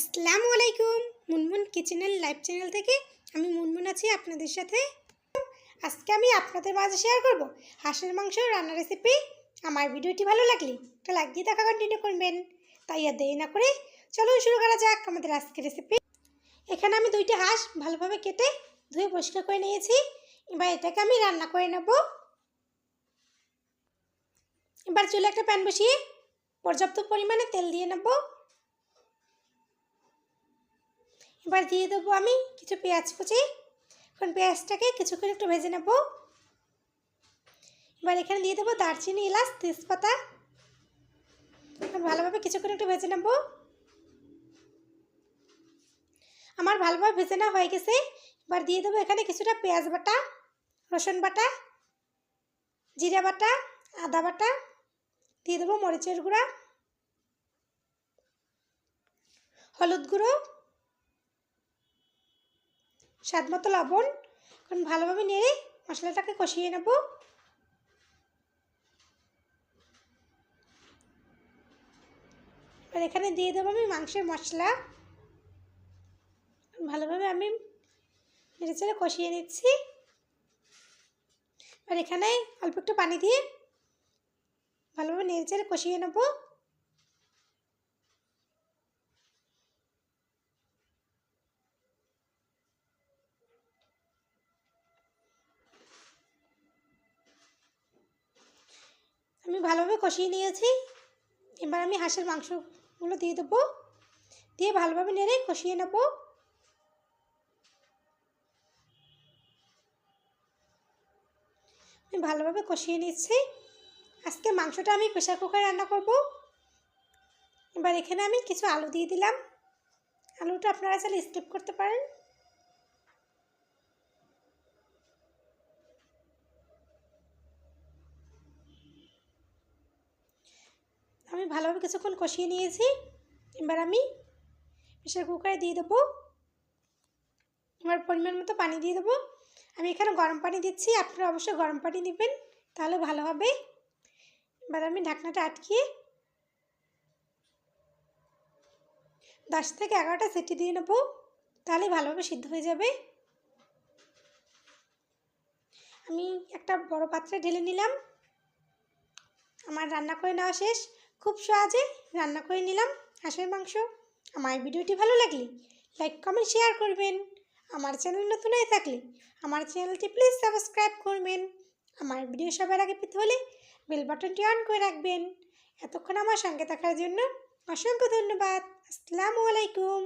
আসসালামু আলাইকুম। মুনমুন কিচেনের লাইভ চ্যানেল থেকে আমি মুনমুন আছি আপনাদের সাথে। আজকে আমি আপনাদের মাঝে শেয়ার করব হাঁসের মাংস রান্নার রেসিপি আমার ভিডিওটি ভালো লাগলে একটা লাইক দিয়ে থাকা কন্টিনিউ করবেন। তাই আর দেরি না করে চলুন শুরু করা যাক আমাদের আজকের রেসিপি এখানে আমি দুইটা হাঁস ভালোভাবে কেটে ধুয়ে পরিষ্কার করে নিয়েছি। এবার এটাকে আমি রান্না করে নেব। এবার চুলে একটা প্যান বসিয়ে পর্যাপ্ত পরিমাণে তেল দিয়ে নেব। এবার দিয়ে দেবো আমি কিছু পেঁয়াজ কুচি। এখন পেঁয়াজটাকে কিছুক্ষণ একটু ভেজে নেব। এবার এখানে দিয়ে দেবো দারচিনি, এলাচ, তেজপাতা। ভালোভাবে কিছুক্ষণ একটু ভেজে নেব। আমার ভালোভাবে ভেজে নেওয়া হয়ে গেছে। এবার দিয়ে দেবো এখানে কিছুটা পেঁয়াজ বাটা, রসুন বাটা, জিরা বাটা, আদা বাটা। দিয়ে দেবো মরিচের গুঁড়া, হলুদ গুঁড়ো। স্বাদ মতো লবণ, এখন ভালোভাবে নেড়ে মশলাটাকে কষিয়ে নেব। এবার এখানে দিয়ে দেবো আমি মাংসের মশলা। ভালোভাবে আমি নেড়ে চেড়ে কষিয়ে নিচ্ছি। আর এখানে অল্প একটু পানি দিয়ে ভালোভাবে নেড়ে চেড়ে কষিয়ে নেব আমি ভালোভাবে কষিয়ে নিয়েছি। এবার আমি হাঁসের মাংসগুলো দিয়ে দেবো। দিয়ে ভালোভাবে নেড়ে কষিয়ে নেব। আমি ভালোভাবে কষিয়ে নিচ্ছি। আজকে মাংসটা আমি প্রেশার কুকারে রান্না করব। এবার এখানে আমি কিছু আলু দিয়ে দিলাম। আলুটা আপনারা চাইলে স্কিপ করতে পারেন আমি ভালোভাবে কিছুক্ষণ কষিয়ে নিয়েছি। এবার আমি প্রেশার কুকারে দিয়ে দেবো। এবার পরিমাণ মতো পানি দিয়ে দেবো। আমি এখানে গরম পানি দিচ্ছি, আপনারা অবশ্যই গরম পানি দিবেন তাহলে ভালো হবে। এবার আমি ঢাকনাটা আটকিয়ে দশ থেকে এগারোটা সিটি দিয়ে নেব, তাহলে ভালোভাবে সিদ্ধ হয়ে যাবে। আমি একটা বড় পাত্রে ঢেলে নিলাম। আমার রান্না করে নেওয়া শেষ। খুব সহজে রান্না করে নিলাম হাঁসের মাংস। আমার ভিডিওটি ভালো লাগলে লাইক কমেন্ট শেয়ার করবেন। আমার চ্যানেল নতুন হয়ে থাকলে আমার চ্যানেলটি প্লিজ সাবস্ক্রাইব করবেন। আমার ভিডিও সবার আগে পেতে হলে বেল বাটনটি অন করে রাখবেন। এতক্ষণ আমার সঙ্গে থাকার জন্য অসংখ্য ধন্যবাদ। আসসালামু আলাইকুম।